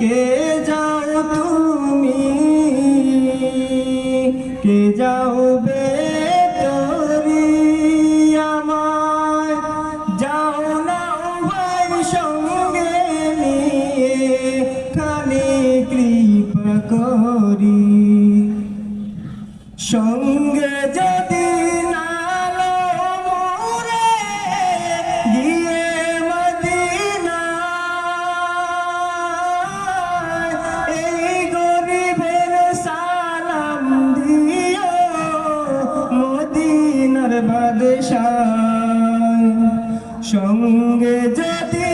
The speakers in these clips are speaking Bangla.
কে যাও তুমি? কে যাও বে তরি আমায়? যাও না ভাই সঙ্গে নিয়ে খানি কৃপা করি। সঙ্গে যদি নালো মোরে গিয়ে সঙ্গে যদি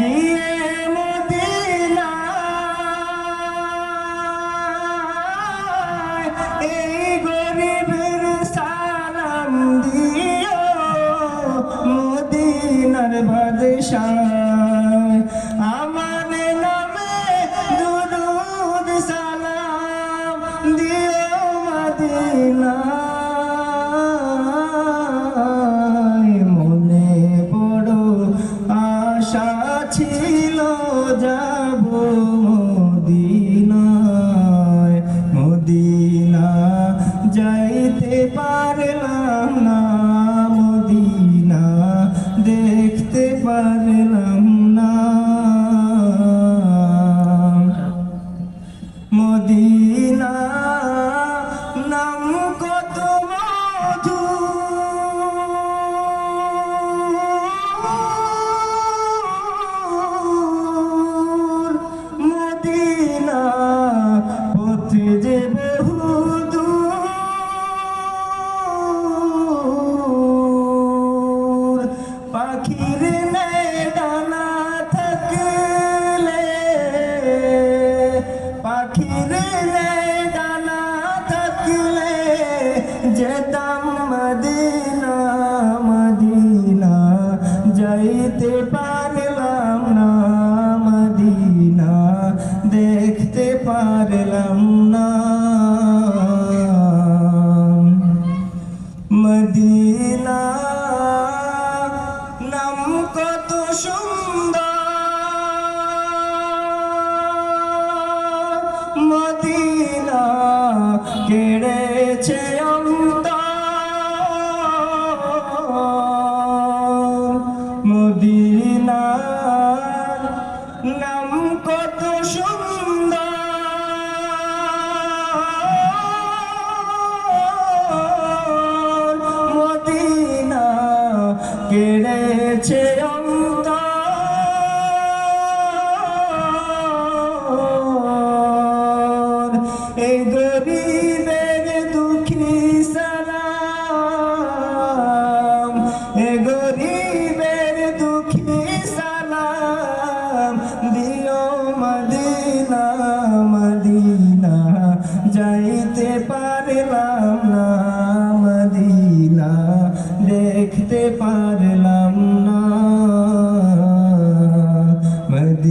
গিয়ে মদিনা। এই গরিবের সালাম দিও মদিনার বাদশাহ। পারলাম না। মদিনা নাম পারলাম না। মদিনা নাম কত সুন্দর। মদিনা কেড়েছে অন্তর এই দুঃখী সালাম। এ গরিবের দুঃখী সালাম। দিও মদিনা মদিনা, যাইতে পারলাম না মদিনা। দেখতে পারলাম